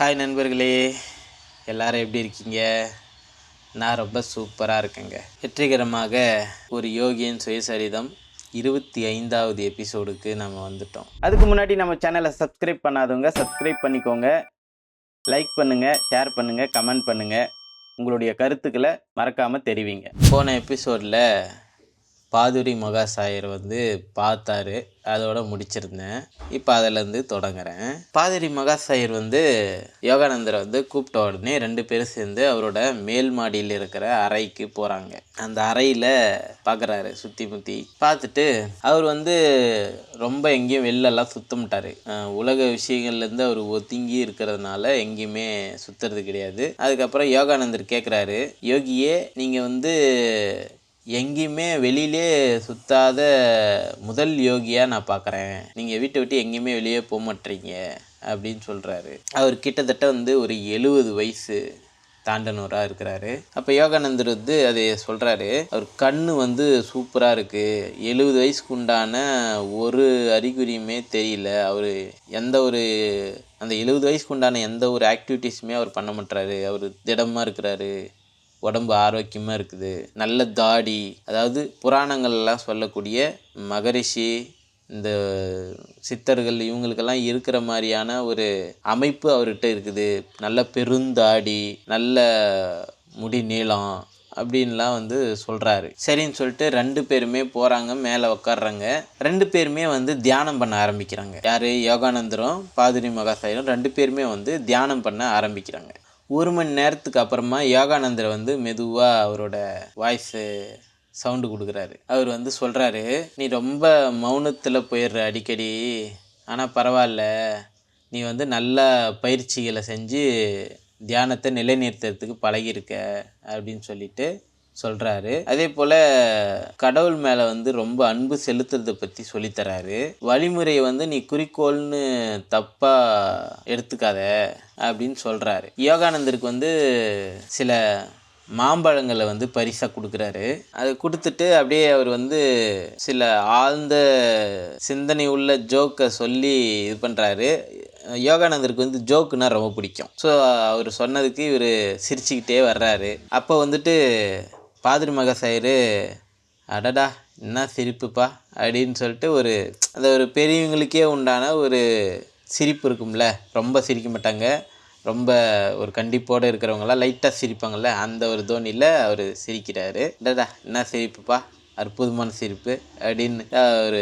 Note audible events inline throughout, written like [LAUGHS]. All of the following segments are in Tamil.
ஹாய் நண்பர்களே. எல்லாரும் எப்படி இருக்கீங்க? நான் ரொம்ப சூப்பராக இருக்கேங்க. வெற்றிகரமாக ஒரு யோகியின் சுயசரிதம் இருபத்தி ஐந்தாவது எபிசோடுக்கு நம்ம வந்துட்டோம். அதுக்கு முன்னாடி நம்ம சேனலை சப்ஸ்கிரைப் பண்ணாதவங்க சப்ஸ்கிரைப் பண்ணிக்கோங்க. லைக் பண்ணுங்கள் ஷேர் பண்ணுங்கள் கமெண்ட் பண்ணுங்கள் உங்களுடைய கருத்துக்களை மறக்காமல் தெரிவிங்க. போன எபிசோடில் பாதுரி மகாசாயர் வந்து பார்த்தாரு. அதோட முடிச்சிருந்தேன். இப்போ அதிலேருந்து தொடங்குறேன். பாதிரி மகாசாயர் வந்து யோகானந்தரை வந்து கூப்பிட்ட உடனே ரெண்டு பேரும் சேர்ந்து அவரோட மேல் மாடியில் இருக்கிற அறைக்கு போகிறாங்க அந்த அறையில் பார்க்குறாரு சுற்றி முற்றி பார்த்துட்டு அவர் வந்து ரொம்ப எங்கேயும் வெளிலலாம் சுத்தமிட்டார் உலக விஷயங்கள்லேருந்து அவர் ஒதுங்கி இருக்கிறதுனால எங்கேயுமே சுற்றுறது கிடையாது. அதுக்கப்புறம் யோகானந்தர் கேட்குறாரு யோகியே நீங்கள் வந்து எங்கேயுமே வெளியிலே சுத்தாத முதல் யோகியாக நான் பார்க்குறேன் நீங்கள் வீட்டை விட்டு எங்கேயுமே வெளியே போக மாட்டீங்க அப்படின்னு சொல்கிறாரு அவர் கிட்டத்தட்ட வந்து ஒரு எழுபது வயசு தாண்டனூராக இருக்கிறாரு. அப்போ யோகானந்தர் வந்து அதை சொல்கிறாரு அவர் கண் வந்து சூப்பராக இருக்குது எழுபது வயசுக்கு உண்டான ஒரு அறிகுறியுமே தெரியல. அவர் எந்த ஒரு அந்த எழுபது வயசுக்கு உண்டான எந்த ஒரு ஆக்டிவிட்டீஸுமே அவர் பண்ண மாட்டாரு அவர் திடமாக இருக்கிறாரு. உடம்பு ஆரோக்கியமாக இருக்குது. நல்ல தாடி அதாவது புராணங்கள்லாம் சொல்லக்கூடிய மகரிஷி இந்த சித்தர்கள் இவங்களுக்கெல்லாம் இருக்கிற மாதிரியான ஒரு அமைப்பு அவர்கிட்ட இருக்குது. நல்ல பெருந்தாடி நல்ல முடி நீளம் அப்படின்லாம் வந்து சொல்கிறாரு சரின்னு சொல்லிட்டு ரெண்டு பேருமே போகிறாங்க மேலே உட்காடுறாங்க ரெண்டு பேருமே வந்து தியானம் பண்ண ஆரம்பிக்கிறாங்க. யார்? யோகானந்தரும் பாதுரி மகாசாயரும் ரெண்டு பேருமே வந்து தியானம் பண்ண ஆரம்பிக்கிறாங்க. ஒரு மணி நேரத்துக்கு அப்புறமா யோகானந்தர் வந்து மெதுவாக அவரோட வாய்ஸு சவுண்டு கொடுக்குறாரு. அவர் வந்து சொல்கிறாரு நீ ரொம்ப மௌனத்தில் போயிடுற அடிக்கடி. ஆனால் பரவாயில்ல நீ வந்து நல்ல பயிற்சிகளை செஞ்சு தியானத்தை நிலைநிறுத்துறதுக்கு பழகியிருக்க. அப்படின்னு சொல்லிட்டு சொல்கிறாரு அதே போல் கடவுள் மேலே வந்து ரொம்ப அன்பு செலுத்துறதை பற்றி சொல்லித்தராரு. வழிமுறையை வந்து நீ குறிக்கோள்னு தப்பாக எடுத்துக்காத அப்படின்னு சொல்கிறாரு யோகானந்தருக்கு வந்து சில மாம்பழங்களை வந்து பரிசாக கொடுக்குறாரு. அதை கொடுத்துட்டு அப்படியே அவர் வந்து சில ஆழ்ந்த சிந்தனை உள்ள ஜோக்கை சொல்லி இது பண்ணுறாரு யோகானந்தருக்கு வந்து ஜோக்குனா ரொம்ப பிடிக்கும். ஸோ அவர் சொன்னதுக்கு இவர் சிரிச்சுக்கிட்டே வர்றாரு. அப்போ வந்துட்டு பாதிரி மகசாயர் அடடா என்ன சிரிப்புப்பா அப்படின்னு சொல்லிட்டு ஒரு அந்த ஒரு பெரியவங்களுக்கே உண்டான ஒரு சிரிப்பு இருக்கும்ல. ரொம்ப சிரிக்க மாட்டாங்க. ரொம்ப ஒரு கண்டிப்போடு இருக்கிறவங்களாம் லைட்டாக சிரிப்பாங்கள்ல அந்த ஒரு தோனியில் அவர் சிரிக்கிறாரு. டடா என்ன சிரிப்புப்பா அற்புதமான சிரிப்பு அப்படின்னு அவர்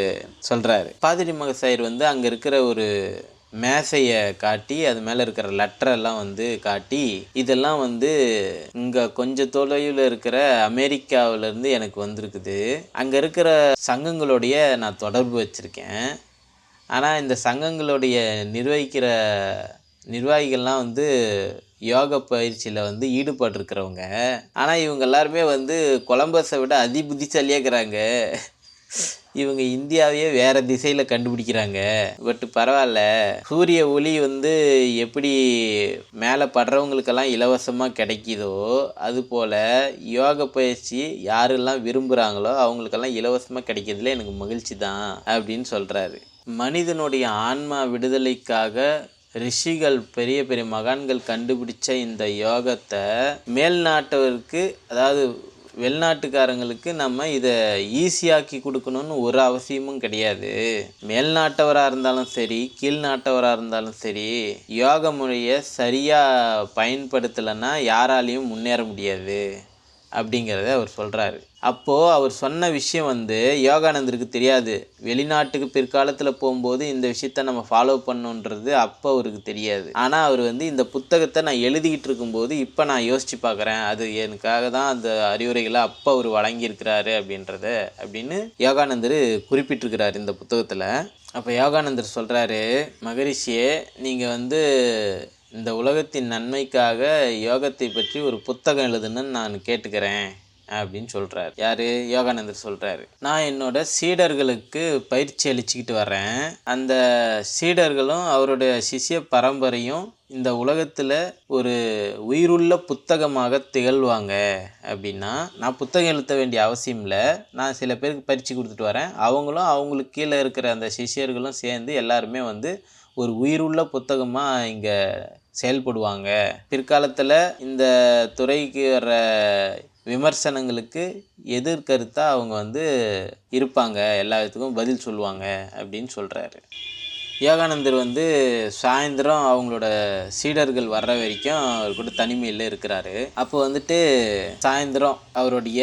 சொல்கிறாரு பாதிரி மகசாயர் வந்து அங்கே இருக்கிற ஒரு மேசையை காட்டி அது மேலே இருக்கிற லெட்டரெல்லாம் வந்து காட்டி இதெல்லாம் வந்து இங்கே கொஞ்சம் தொலைவில் இருக்கிற அமெரிக்காவிலேருந்து எனக்கு வந்திருக்குது. அங்கே இருக்கிற சங்கங்களுடைய நான் தொடர்பு வச்சுருக்கேன். ஆனால் இந்த சங்கங்களுடைய நிர்வகிக்கிற நிர்வாகிகள்லாம் வந்து யோக பயிற்சியில் வந்து ஈடுபட்டிருக்கிறவங்க. ஆனால் இவங்க எல்லாருமே வந்து கொலம்பஸை விட அதி புத்திசாலியாக இருக்கிறாங்க இவங்க இந்தியாவையே வேறு திசையில் கண்டுபிடிக்கிறாங்க. பட் பரவாயில்ல. சூரிய ஒளி வந்து எப்படி மேலே படுறவங்களுக்கெல்லாம் இலவசமாக கிடைக்குதோ அதுபோல் யோக பயிற்சி யாரெல்லாம் விரும்புகிறாங்களோ அவங்களுக்கெல்லாம் இலவசமாக கிடைக்கிறதுல எனக்கு மகிழ்ச்சி தான் அப்படின்னு சொல்கிறாரு மனிதனுடைய ஆன்மா விடுதலைக்காக ரிஷிகள் பெரிய பெரிய மகான்கள் கண்டுபிடிச்ச இந்த யோகத்தை மேல்நாட்டவருக்கு அதாவது வெளிநாட்டுக்காரங்களுக்கு நம்ம இதை ஈஸியாக்கி கொடுக்கணும்னு ஒரு அவசியமும் கிடையாது. மேல்நாட்டவராக இருந்தாலும் சரி கீழ்நாட்டவராக இருந்தாலும் சரி யோக முறையை சரியாக பயன்படுத்தலைன்னா யாராலையும் முன்னேற முடியாது. அப்படிங்கிறத அவர் சொல்கிறாரு அப்போது அவர் சொன்ன விஷயம் வந்து யோகானந்தருக்கு தெரியாது. வெளிநாட்டுக்கு பிற்காலத்தில் போகும்போது இந்த விஷயத்த நம்ம ஃபாலோ பண்ணணுன்றது அப்போ அவருக்கு தெரியாது. ஆனால் அவர் வந்து இந்த புத்தகத்தை நான் எழுதிக்கிட்டு இருக்கும்போது இப்போ நான் யோசித்து பார்க்குறேன் அது எனக்காக தான் அந்த அறிவுரைகளை அப்போ அவர் வழங்கியிருக்கிறாரு அப்படின்றத அப்படின்னு யோகானந்தர் குறிப்பிட்டிருக்கிறார் இந்த புத்தகத்தில். அப்போ யோகானந்தர் சொல்கிறாரு மகரிஷியே நீங்கள் வந்து இந்த உலகத்தின் நன்மைக்காக யோகத்தை பற்றி ஒரு புத்தகம் எழுதுன்னு நான் கேட்டுக்கிறேன் அப்படின்னு சொல்கிறார் யார்? யோகானந்தர் சொல்கிறாரு நான் என்னோட சீடர்களுக்கு பயிற்சி அளிச்சுக்கிட்டு வரேன் அந்த சீடர்களும் அவருடைய சிஷ்ய பரம்பரையும் இந்த உலகத்தில் ஒரு உயிருள்ள புத்தகமாக திகழ்வாங்க அப்படின்னா நான் புத்தகம் எழுத வேண்டிய அவசியம் இல்லை. நான் சில பேருக்கு பயிற்சி கொடுத்துட்டு வரேன். அவங்களும் அவங்களுக்கு கீழே இருக்கிற அந்த சிஷியர்களும் சேர்ந்து எல்லாருமே வந்து ஒரு உயிருள்ள புத்தகமாக இங்கே செயல்படுவாங்க. பிற்காலத்தில் இந்த துறைக்கு வர்ற விமர்சனங்களுக்கு எதிர்கருத்தாக அவங்க வந்து இருப்பாங்க. எல்லா விதத்துக்கும் பதில் சொல்லுவாங்க அப்படின்னு சொல்கிறாரு யோகானந்தர் வந்து சாயந்தரம் அவங்களோட சீடர்கள் வர்ற வரைக்கும் அவர் கூட தனிமையில் இருக்கிறாரு. அப்போ வந்துட்டு சாயந்தரம் அவருடைய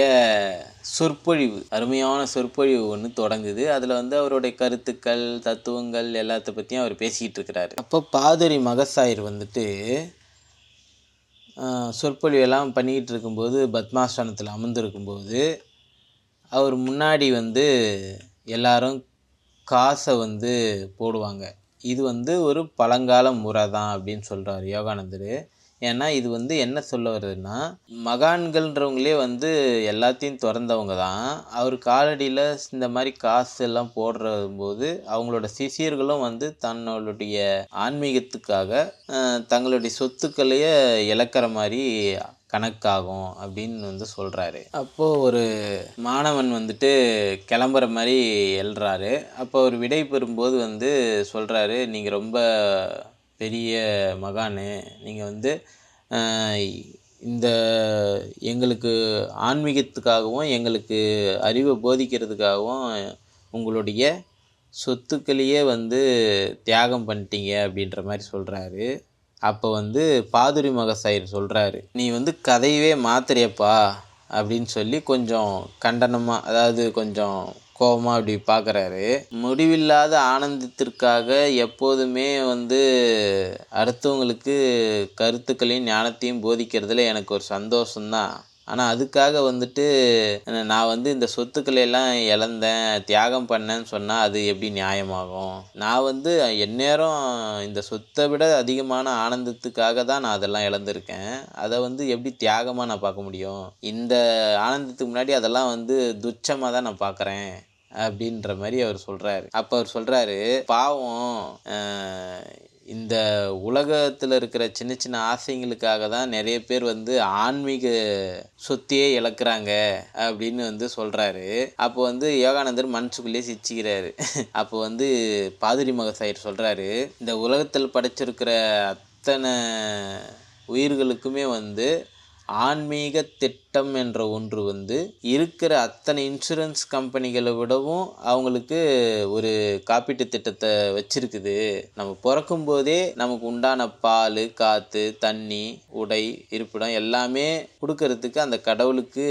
சொற்பொழிவு அருமையான சொற்பொழிவு ஒன்று தொடங்குது. அதில் வந்து அவருடைய கருத்துக்கள் தத்துவங்கள் எல்லாத்த பற்றியும் அவர் பேசிக்கிட்டு இருக்கிறாரு. அப்போ பாதுரி மகசாயர் வந்துட்டு சொற்பொழிவெல்லாம் பண்ணிக்கிட்டு இருக்கும்போது பத்மாசனத்தில் அமர்ந்திருக்கும்போது அவர் முன்னாடி வந்து எல்லாரும் காசை வந்து போடுவாங்க. இது வந்து ஒரு பழங்கால முறை தான் அப்படின்னு சொல்கிறார் யோகானந்தர். ஏன்னா இது வந்து என்ன சொல்ல வருதுன்னா மகான்கள்ன்றவங்களே வந்து எல்லாத்தையும் திறந்தவங்க தான். அவர் காலடியில் இந்த மாதிரி காசு எல்லாம் போடுற போது அவங்களோட சிஷியர்களும் வந்து தன்னோடைய ஆன்மீகத்துக்காக தங்களுடைய சொத்துக்களையே இழக்கிற மாதிரி கணக்காகும் அப்படின்னு வந்து சொல்கிறாரு அப்போது ஒரு மாணவன் வந்துட்டு கிளம்புற மாதிரி எழுறாரு. அப்போ அவர் விடை பெறும்போது வந்து சொல்கிறாரு நீங்கள் ரொம்ப பெரிய மகானு. நீங்கள் வந்து இந்த எங்களுக்கு ஆன்மீகத்துக்காகவும் எங்களுக்கு அறிவை போதிக்கிறதுக்காகவும் உங்களுடைய சொத்துக்களையே வந்து தியாகம் பண்ணிட்டீங்க அப்படின்ற மாதிரி சொல்கிறாரு அப்போ வந்து பாதுரி மகசாயர் சொல்கிறாரு நீ வந்து கதையவே மாத்துறியப்பா அப்படின்னு சொல்லி கொஞ்சம் கண்டனமாக அதாவது கொஞ்சம் கோபமாக அப்படி பார்க்குறாரு முடிவில்லாத ஆனந்தத்திற்காக எப்போதுமே வந்து அடுத்தவங்களுக்கு கருத்துக்களையும் ஞானத்தையும் போதிக்கிறதுல எனக்கு ஒரு சந்தோஷம்தான். ஆனால் அதுக்காக வந்துட்டு நான் வந்து இந்த சொத்துக்களை எல்லாம் இழந்தேன் தியாகம் பண்ணேன்னு சொன்னால் அது எப்படி நியாயமாகும்? நான் வந்து எந்நேரம் இந்த சொத்தை விட அதிகமான ஆனந்தத்துக்காக தான் நான் அதெல்லாம் இழந்திருக்கேன். அதை வந்து எப்படி தியாகமாக நான் பார்க்க முடியும்? இந்த ஆனந்தத்துக்கு முன்னாடி அதெல்லாம் வந்து துச்சமாக தான் நான் பார்க்குறேன் அப்படின்ற மாதிரி அவர் சொல்கிறாரு அப்போ அவர் சொல்கிறாரு பாவம் இந்த உலகத்தில் இருக்கிற சின்ன சின்ன ஆசைங்களுக்காக தான் நிறைய பேர் வந்து ஆன்மீக சொத்தையே இழக்கிறாங்க அப்படின்னு வந்து சொல்கிறாரு அப்போ வந்து யோகானந்தர் மனசுக்குள்ளேயே சிரிச்சுக்கிறாரு. [LAUGHS] அப்போ வந்து பாதிரி மகசாயர் சொல்கிறாரு இந்த உலகத்தில் படைச்சிருக்கிற அத்தனை உயிர்களுக்குமே வந்து ஆன்மீக திட்டம் என்ற ஒன்று வந்து இருக்கிற அத்தனை இன்சூரன்ஸ் கம்பெனிகளை விடவும் அவங்களுக்கு ஒரு காப்பீட்டு திட்டத்தை வச்சிருக்குது. நம்ம பிறக்கும் போதே நமக்கு உண்டான பால் காற்று தண்ணி உடை இருப்பிடம் எல்லாமே கொடுக்கறதுக்கு அந்த கடவுளுக்கு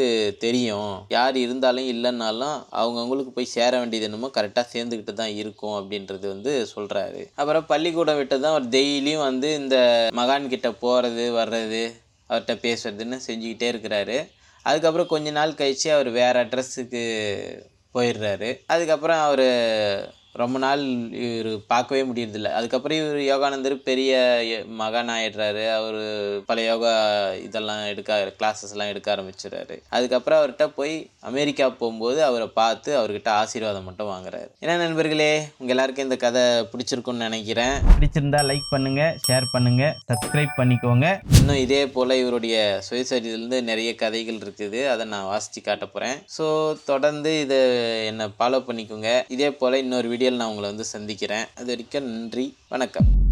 தெரியும். யார் இருந்தாலும் இல்லைன்னாலும் அவங்கவுங்களுக்கு போய் சேர வேண்டியது என்னமோ கரெக்டாக சேர்ந்துக்கிட்டு தான் இருக்கும் அப்படின்றது வந்து சொல்கிறாரு அப்புறம் பள்ளிக்கூடம் விட்டு தான் அவர் டெய்லியும் வந்து இந்த மகான் கிட்ட போகிறது வர்றது அவர்கிட்ட பேசுறதுன்னு செஞ்சுக்கிட்டே இருக்கிறாரு. அதுக்கப்புறம் கொஞ்ச நாள் கழித்து அவர் வேறு அட்ரஸுக்கு போயிடுறாரு. அதுக்கப்புறம் அவர் ரொம்ப நாள் இவர் பார்க்கவே முடியறதில்ல. அதுக்கப்புறம் இவர் யோகானந்தர் பெரிய மகான் ஆயிடுறாரு. அவர் பல யோகா இதெல்லாம் எடுக்க கிளாஸஸ்லாம் எடுக்க ஆரம்பிச்சிடுறாரு. அதுக்கப்புறம் அவர்கிட்ட போய் அமெரிக்கா போகும்போது அவரை பார்த்து அவர்கிட்ட ஆசீர்வாதம் மட்டும் வாங்குறாரு. என்ன நண்பர்களே உங்கள் எல்லாருக்கும் இந்த கதை பிடிச்சிருக்கும்னு நினைக்கிறேன். பிடிச்சிருந்தா லைக் பண்ணுங்க ஷேர் பண்ணுங்க சப்ஸ்கிரைப் பண்ணிக்கோங்க. இன்னும் இதே போல் இவருடைய சுயசரிதிலிருந்து நிறைய கதைகள் இருக்குது. அதை நான் வாசித்து காட்ட போகிறேன் ஸோ தொடர்ந்து இதை என்னை ஃபாலோ பண்ணிக்கோங்க. இதே போல் இன்னொரு வீடியோவில் நான் உங்களை வந்து சந்திக்கிறேன். அது வரைக்கும் நன்றி. வணக்கம்.